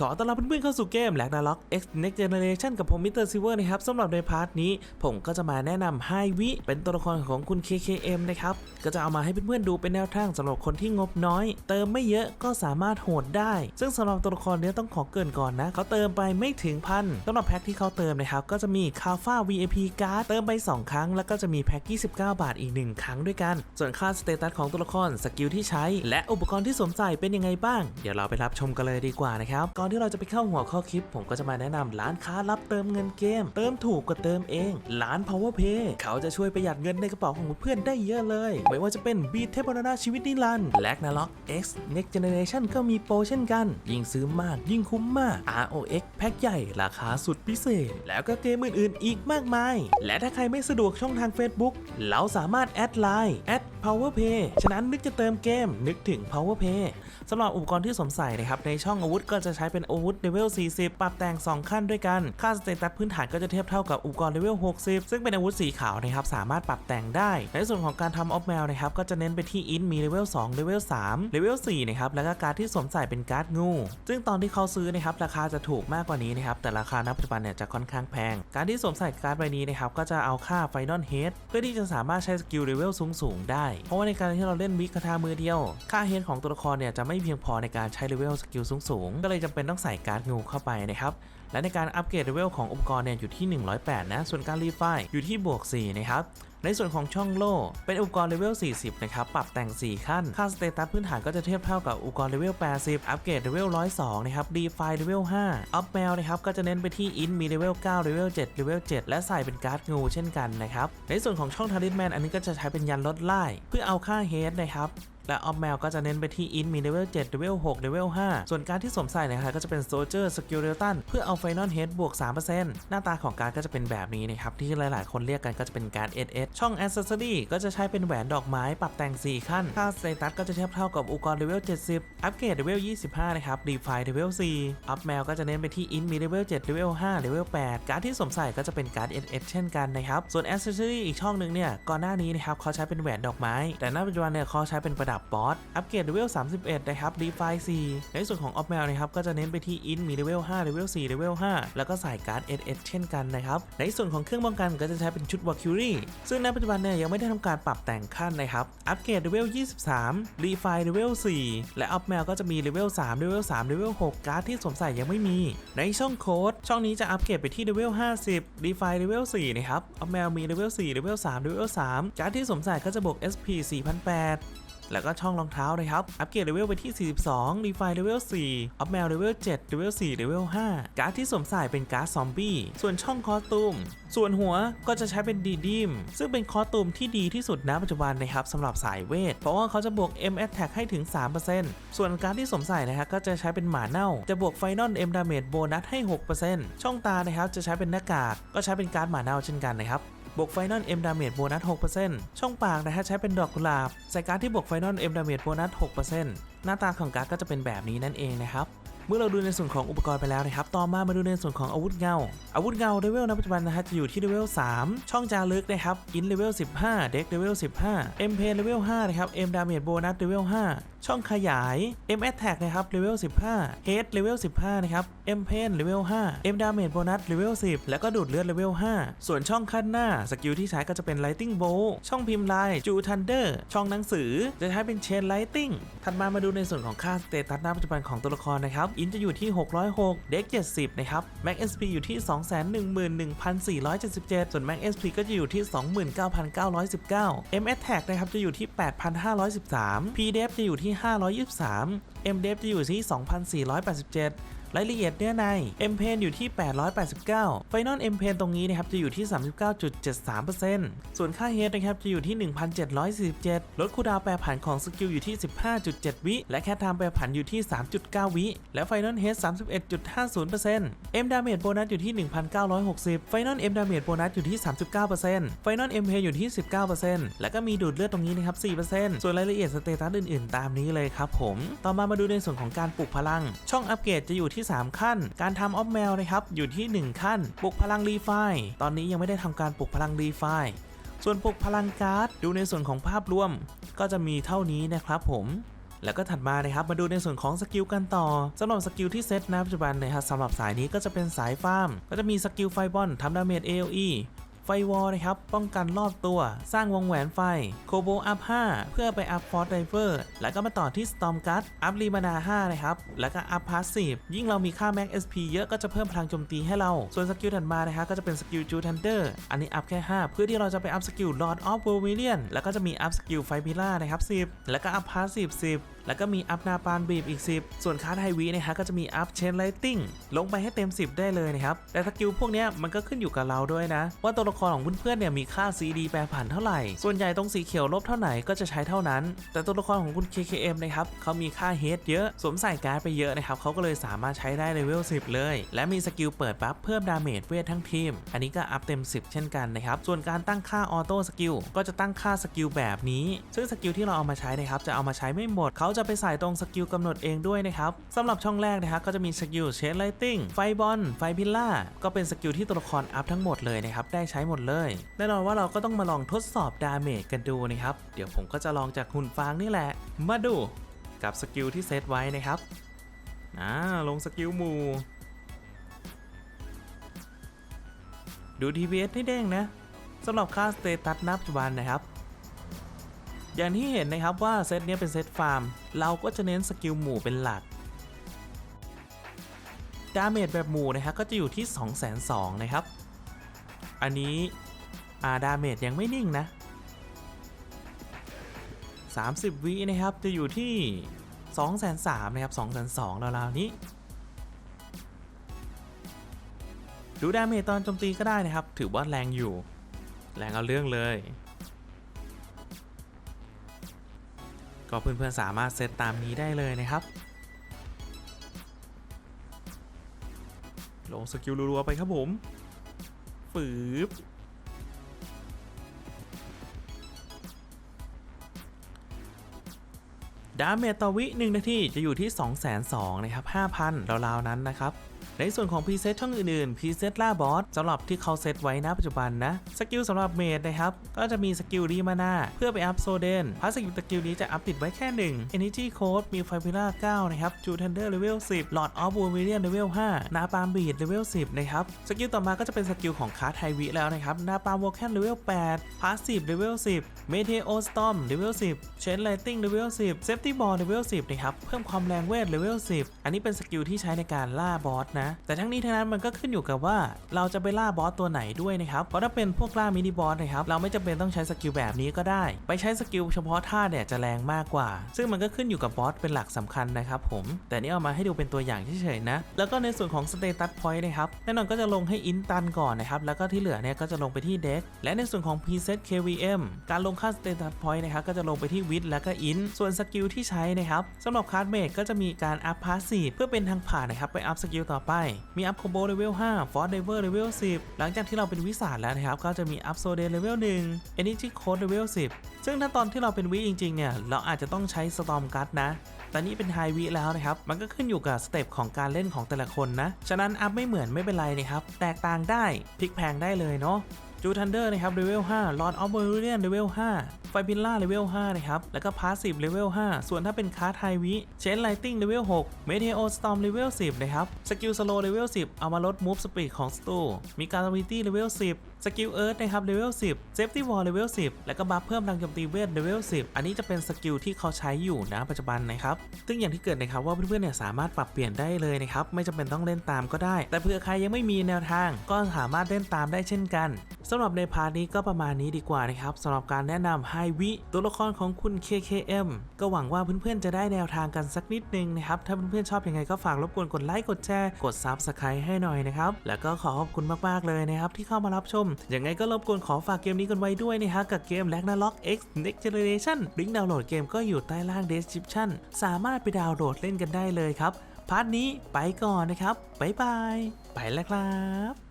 ขอต้อนรับเพื่อนๆเข้าสู่เกม l a g n a r o k X Next Generation กับผมมิสเตอร์ซิเวอร์นะครับสำหรับในพาร์ทนี้ ผมก็จะมาแนะนำไฮวิเป็นตัวละครของคุณ KKM นะครับ ก็จะเอามาให้เพื่อนๆดูเป็นแนวทางสำหรับคนที่งบน้อย เติมไม่เยอะก็สามารถโหดได้ ซึ่งสำหรับตัวละครเนี้ยต้องขอเกินก่อนนะ เขาเติมไปไม่ถึงพันสำหรับแพ็คที่เขาเติมนะครับ ก็จะมีคาฟ้า VIP การ์ดเติมไป 2 ครั้ง แล้วก็จะมีแพ็ค29 บาทอีก 1 ครั้งด้วยกัน ส่วนค่าสเตตัสของตัวละครสกิลที่ใช้ และอุปกรณ์ที่สวมใส่เป็นยังไงบ้าง เดี๋ยวเราไปรับชมกันเลยดีกว่านะครับก่อนที่เราจะไปเข้าหัวข้อคลิป ผมก็จะมาแนะนำร้านค้ารับเติมเงินเกม เติมถูกกว่าเติมเองร้าน Power Pay เขาจะช่วยประหยัดเงินในกระเป๋าของเพื่อนได้เยอะเลย ไม่ว่าจะเป็น Beat เทพนาชีวิตนิรันด์และ n a r o k X Next Generation ก็มีโปรเช่นกัน ยิ่งซื้อมากยิ่งคุ้มมาก ROX แพ็คใหญ่ราคาสุดพิเศษ แล้วก็เกมอื่นๆ อีกมากมาย และถ้าใครไม่สะดวกช่องทาง Facebook เราสามารถแอดไลน์แอด Power Pay ฉะนั้นนึกจะเติมเกม นึกถึง Power Pay สำหรับอุปกรณ์ที่สวมใส่นะครับ ในช่องอาวุธก็จะใช้เป็นอาวุธเลเวล 40 ปรับแต่ง 2 ขั้นด้วยกัน ค่าสเตตัสพื้นฐานก็จะเทียบเท่ากับอุปกรณ์เลเวล 60 ซึ่งเป็นอาวุธสีขาวนะครับ สามารถปรับแต่งได้ ในส่วนของการทำออฟแมวนะครับ ก็จะเน้นไปที่อินมีเลเวล 2 เลเวล 3 เลเวล 4 นะครับ แล้วก็การ์ดที่สวมใส่เป็นการ์ดงู ซึ่งตอนที่เขาซื้อนะครับ ราคาจะถูกมากกว่านี้นะครับ แต่ราคาณปัจจุบันเนี่ยจะค่อนข้างแพง การที่สวมใส่การ์ดใบนี้นะครับ ก็จะเอาค่าไฟนอลเฮดเพื่อที่จะสามารถใช้สกิลเลเวลสูงๆได้เพราะว่าในการที่เราเล่นวิกคาถามือเดียว ค่าเฮดของตัวละครเนี่ยจะไม่เพียงพอในการใช้เลเวลสกิลสูงๆ ก็เลยจำเป็นต้องใส่การ์ดงูเข้าไปนะครับ และในการอัปเกรดเลเวลของอุปกรณ์เนี่ยอยู่ที่ 108 นะ ส่วนการรีไฟล์อยู่ที่บวก 4 นะครับ ในส่วนของช่องโล่เป็นอุปกรณ์เลเวล 40 นะครับ ปรับแต่ง 4 ขั้น ค่าสเตตัสพื้นฐานก็จะเทียบเท่ากับอุปกรณ์เลเวล 80 อัปเกรดเลเวล 102 นะครับ ดีไฟล์เลเวล 5 อัพแมวนะครับ ก็จะเน้นไปที่อินมีเลเวล 9 เลเวล 7 เลเวล 7 และใส่เป็นการ์ดงูเช่นกันนะครับ ในส่วนของช่องทาริสแมนอันนี้ก็จะใช้เป็นยันลดไล่เพื่อเอาค่าเฮดนะครับ และออฟแมวก็จะเน้นไปที่อินมีเลเวล7เลเวล6เลเวล5ส่วนการที่สวมใส่นะครับก็จะเป็นโซเจอร์สกิลเรตันเพื่อเอาไฟนอลเฮดบวก 3%หน้าตาของการก็จะเป็นแบบนี้นะครับ ที่หลายๆ คนเรียกกันก็จะเป็นการ SS ช่อง Accessory ก็จะใช้เป็นแหวนดอกไม้ปรับแต่ง 4 ขั้น ค่าสเตตัสก็จะเทียบเท่ากับอุปกรณ์เลเวล 70 อัปเกรดเลเวล 25 นะครับรีไฟเลเวล 4 อัพแมวก็จะเน้นไปที่อินมีเลเวล 7เลเวล 5เลเวล 8 การที่สวมใส่ก็จะเป็นการ SS เช่นกันนะครับ ส่วน Accessory อีกช่องหนึ่งเนี่ยก่อนหน้านี้นะครับเขาใช้เป็นแหวนดอกไม้ แต่ณปัจจุบันเนี่ยเขาใช้เป็นประดับบอส อัปเกรดเลเวล 31 นะครับรีไฟ4ในส่วนของออฟแมวนะครับก็จะเน้นไปที่อินมีเลเวล5เลเวล4เลเวล5แล้วก็ใส่การ์ด SS เช่นกันนะครับ ในส่วนของเครื่องป้องกันก็จะใช้เป็นชุดวอคิวรี่ซึ่งณปัจจุบันเนี่ยยังไม่ได้ทำการปรับแต่งขั้นนะครับ อัปเกรดเลเวล 23 รีไฟเลเวล 4 และออฟแมวก็จะมีเลเวล 3 เลเวล 3 เลเวล 6 การ์ดที่สวมใส่ยังไม่มี ในช่องโค้ดช่องนี้จะอัปเกรดไปที่เลเวล 50 รีไฟเลเวล 4 นะครับ ออฟแมวมีเลเวล 4 เลเวล 3 เลเวล 3 การ์ดที่สวมใส่ก็จะบวก SP 4008 แล้วก็ช่องรองเท้านะครับ อัปเกรดเลเวลไปที่ 42 รีไฟเลเวล 4 อัพแมวเลเวล 7 เลเวล 4 เลเวล 5 การ์ดที่สวมใส่เป็นการ์ดซอมบี้ ส่วนช่องคอสตูม ส่วนหัวก็จะใช้เป็นดีดิม ซึ่งเป็นคอสตูมที่ดีที่สุดณปัจจุบันนะครับสำหรับสายเวท เพราะว่าเขาจะบวก M Attack ให้ถึง 3%ส่วนการ์ดที่สวมใส่นะครับก็จะใช้เป็นหมาเน่า จะบวกไฟนอล M Damage โบนัสให้ 6%ช่องตานะครับจะใช้เป็นหน้ากาก ก็ใช้เป็นการ์ดหมาเน่าเช่นกันนะครับ บวกไฟนอล M Damage โบนัส 6%ช่องปากนะฮะใช้เป็นดอกกุหลาบ ใส่การ์ดที่บวกไฟนอล M Damage โบนัส 6%หน้าตาของการ์ดก็จะเป็นแบบนี้นั่นเองนะครับเมื่อเราดูในส่วนของอุปกรณ์ไปแล้วนะครับ ต่อมามาดูในส่วนของอาวุธเงา อาวุธเงาเลเวลณปัจจุบันนะฮะจะอยู่ที่เลเวล 3 ช่องจารึกนะครับอินเลเวล 15 เด็กเลเวล 15 M เพนเลเวล 5 นะครับ M Damage โบนัสเลเวล 5 ช่องขยาย M Attack นะครับเลเวล 15 Head เลเวล 15 นะครับ M Pain เลเวล5 M Damage โบนัสเลเวล10 แล้วก็ดูดเลือดเลเวล5ส่วนช่องขั้นหน้า สกิลที่ใช้ก็จะเป็น Lighting Bolt ช่องพิมพ์ลายจูทันเดอร์ช่องหนังสือ จะใช้เป็น Chain Lighting ถัดมามาดูในส่วนของค่าสเตตัสณปัจจุบันของตัวละครนะครับอินจะอยู่ที่ 606 เด็ก 70 นะครับ Max SP อสพีอยู่ที่ 211,477 ส่วน Max SP ก็จะอยู่ที่ 29,919 M Attack นะครับจะอยู่ที่ 8,513 P Def จะอยู่ที่ 523 M Def จะอยู่ที่ 2,487 รายละเอียดเนื้อใน M Pen อยู่ที่ 889 Final M Pen ตรงนี้นะครับจะอยู่ที่ 39.73%ส่วนค่า Head นะครับจะอยู่ที่ 1,747 ลดคูดาวแปรผันของสกิลอยู่ที่ 15.7 วิ และแคทไทม์แปรผันอยู่ที่ 3.9 วิ และ Final Head 31.50% M Damage โบนัสอยู่ที่ 1,960 Final M Damage โบนัสอยู่ที่ 39% Final M Pen อยู่ที่ 19%แล้วก็มีดูดเลือดตรงนี้นะครับ 4%ส่วนรายละเอียดสเตตัสอื่นๆ ตามนี้เลยครับผม ต่อมามาดูในส่วนของการปลุกพลัง ช่องอัปเกรดจะอยู่ที่ 3 ขั้น การทำออฟแมวนะครับอยู่ที่ 1 ขั้นปลุกพลังรีไฟตอนนี้ยังไม่ได้ทำการปลุกพลังรีไฟส่วนปลุกพลังการ์ดดูในส่วนของภาพรวม ก็จะมีเท่านี้นะครับผมแล้วก็ถัดมานะครับมาดูในส่วนของสกิลกันต่อสำหรับสกิลที่เซตณปัจจุบันนะครับสำหรับสายนี้ก็จะเป็นสายฟาร์ม ก็จะมีสกิลไฟบอลทำดาเมจ AOE ไฟวอลนะครับ ป้องกันรอบตัว สร้างวงแหวนไฟ โคโบอัพ 5 เพื่อไปอัพฟอร์ดไดเวอร์แล้วก็มาต่อที่สตอมกั t อัพรีมานา5นะครับ แล้วก็อัพพาสซีฟยิ่งเรามีค่าแม็ก SP เยอะก็จะเพิ่มพลังโจมตีให้เรา ส่วนสกิลถัดมานะครับก็จะเป็นสกิลจูทันเดอร์อันนี้อัพแค่ 5 เพื่อที่เราจะไปอัพสกิล Lord of v e r m i l i o n แล้วก็จะมีอัพสกิลไฟพิล่านะครับ10 แล้วก็อัพพาสซีฟ10 แล้วก็มีอัพนาปานบีบอีก 10 ส่วนคาร์ไฮวีนะฮะก็จะมีอัพเชนไลติงลงไปให้เต็ม 10 ได้เลยนะครับ แต่สกิลพวกนี้มันก็ขึ้นอยู่กับเราด้วยนะ ว่าตัวละครของเพื่อนๆเนี่ยมีค่า CD แปรผันเท่าไหร่ ส่วนใหญ่ตรงสีเขียวลบเท่าไหร่ก็จะใช้เท่านั้น แต่ตัวละครของคุณ KKM นะครับเขามีค่าเฮดเยอะ สวมใส่การ์ดไปเยอะนะครับเขาก็เลยสามารถใช้ได้เลเวล10 เลย และมีสกิลเปิดบัฟเพิ่มดาเมจเวททั้งทีม อันนี้ก็อัพเต็ม 10 เช่นกันนะครับส่วนการตั้งค่าออโต้สกิลก็จะตั้งค่าสกิลแบบนี้ ซึ่งสกิลที่เราเอามาใช้นะครับจะเอามาใช้ไม่หมดเขาจะไปใส่ตรงสกิลกำหนดเองด้วยนะครับสำหรับช่องแรกนะครับก็จะมีสกิลเชนไลติงไฟบอลไฟพิลล่าก็เป็นสกิลที่ตัวละครอัพทั้งหมดเลยนะครับได้ใช้หมดเลยแน่นอนว่าเราก็ต้องมาลองทดสอบดาเมจกันดูนะครับเดี๋ยวผมก็จะลองจากหุ่นฟางนี่แหละ มาดูกับสกิลที่เซตไว้นะครับอ่าลงสกิลมูดู TPS ให้เด้งนะสำหรับค่าสเตตัสณปัจจุบันนะครับ อย่างที่เห็นนะครับว่าเซตเนี้ยเป็นเซตฟาร์ม เราก็จะเน้นสกิลหมู่เป็นหลัก ดาเมจแบบหมู่นะครับก็จะอยู่ที่ 2 2 0 0 0นะครับ อันนี้อาดาเมจยังไม่นิ่งนะ 30 วินะครับจะอยู่ที่ 2 3 0 0 0นะครับ 2 2 0 0 0ราวๆนี้ ดูดาเมจตอนโจมตีก็ได้นะครับ ถือว่าแรงอยู่ แรงเอาเรื่องเลย ก็เพื่อนๆสามารถเซตตามนี้ได้เลยนะครับ ลงสกิลรัวๆไปครับผมฝืบดาเมจต่อวิ1นาทีจะอยู่ที่ 2 2 0 0 0นะครับ 5,000ราวๆนั้นนะครับในส่วนของพรีเซตช่องอื่นๆพรีเซตล่าบอสสำหรับที่เขาเซตไว้ณปัจจุบันนะ สกิลสำหรับเมดนะครับ ก็จะมีสกิลรีมานาเพื่อไปอัพโซเดนพาสกิลสกิลนี้จะอัพติดไว้แค่ 1 Energy Code มีไฟพิล่า9นะครับจูเทนเดอร์เลเวล10 Lord of w o r m i l i o n เลเวล5นาปามบีดเลเวล10นะครับสกิลต่อมาก็จะเป็นสกิลของคาร์ไทวิแล้วนะครับนาปามวอลแคนเลเวล8พาสซีฟเลเวล10 Meteo Storm เลเวล10 Chain Lightning เลเวล10 Safety Ball เลเวล10นะครับเพิ่มความแรงเวทเลเวล10 อันนี้เป็นสกิลที่ใช้ในการล่าบอสนะ แต่ทั้งนี้ทั้งนั้นมันก็ขึ้นอยู่กับว่า เราจะไปล่าบอสตัวไหนด้วยนะครับ เพราะถ้าเป็นพวกล่ามินิบอสนะครับ เราไม่จำเป็นต้องใช้สกิลแบบนี้ก็ได้ ไปใช้สกิลเฉพาะท่าเนี่ยจะแรงมากกว่า ซึ่งมันก็ขึ้นอยู่กับบอสเป็นหลักสำคัญนะครับผม แต่นี่เอามาให้ดูเป็นตัวอย่างเฉยๆนะ แล้วก็ในส่วนของสเตตัสพอยต์นะครับ แน่นอนก็จะลงให้อินตันก่อนนะครับ แล้วก็ที่เหลือเนี่ยก็จะลงไปที่เด็ก และในส่วนของ preset KVM การลงค่าสเตตัสพอยต์นะครับ ก็จะลงไปที่วิดแล้วก็อิน ส่วนสกิลที่ใช้นะครับสำหรับคาร์ดเมดก็จะมีการอัพพาสซีฟเพื่อเป็นทางผ่านนะครับ ไปอัพสกิลต่อไป มีอัพคอมโบเลเวล5ฟอร์สเดเวอร์เลเวล10 หลังจากที่เราเป็นวิสานแล้วนะครับ ก็จะมีอัพโซเดนเลเวล1 Energy Code เลเวล10 ซึ่งถ้าตอนที่เราเป็นวิจริงๆเนี่ย เราอาจจะต้องใช้สตอมกัดนะแต่นี่เป็นไฮวิแล้วนะครับ มันก็ขึ้นอยู่กับสเต็ปของการเล่นของแต่ละคนนะ ฉะนั้นอัพไม่เหมือนไม่เป็นไรนะครับ แตกต่างได้พลิกแพงได้เลยเนาะ จูทันเดอร์นะครับเลเวล5 Lord of v e r i a n เลเวล5ไฟบิลล่าเลเวล5นะครับ แล้วก็พาสซีฟเลเวล5ส่วนถ้าเป็นคาร์ไทวิเชนไลติงเลเวล6เมเทโอสตอมเลเวล10นะครับ สกิลสโลเลเวล10 เอามาลดมูฟสปีดของสตูมีการวิตี้เลเวล10สกิลเอิร์ธนะครับเลเวล10เซฟตี้วอลเลเวล10 แล้วก็บัฟเพิ่มพลังโจมตีเวทเลเวล10 อันนี้จะเป็นสกิลที่เขาใช้อยู่นะปัจจุบันนะครับซึ่งอย่างที่เกิดนะครับว่าเพื่อนๆเนี่ยสามารถปรับเปลี่ยนได้เลยนะครับไม่จำเป็นต้องเล่นตามก็ได้ แต่เผื่อใครยังไม่มีแนวทางก็สามารถเล่นตามได้เช่นกันสำหรับในพาร์ทนี้ก็ประมาณนี้ดีกว่านะครับสำหรับการแนะนำไฮวิตัวละครของคุณ KKM ก็หวังว่าเพื่อนๆจะได้แนวทางกันสักนิดนึงนะครับ ถ้าเพื่อนๆชอบยังไงก็ฝากรบกวนกดไลค์กดแชร์กด Subscribe ให้หน่อยนะครับ แล้วก็ขอขอบคุณมากๆเลยนะครับที่เข้ามารับชมยังไงก็รบกวนขอฝากเกมนี้กันไว้ด้วยนะฮะกับเกม Ragnarok X Next Generation ลิงก์ดาวน์โหลดเกมก็อยู่ใต้ล่าง description สามารถไปดาวน์โหลดเล่นกันได้เลยครับพาร์ทนี้ไปก่อนนะครับบ๊ายบาย ไปแล้วครับ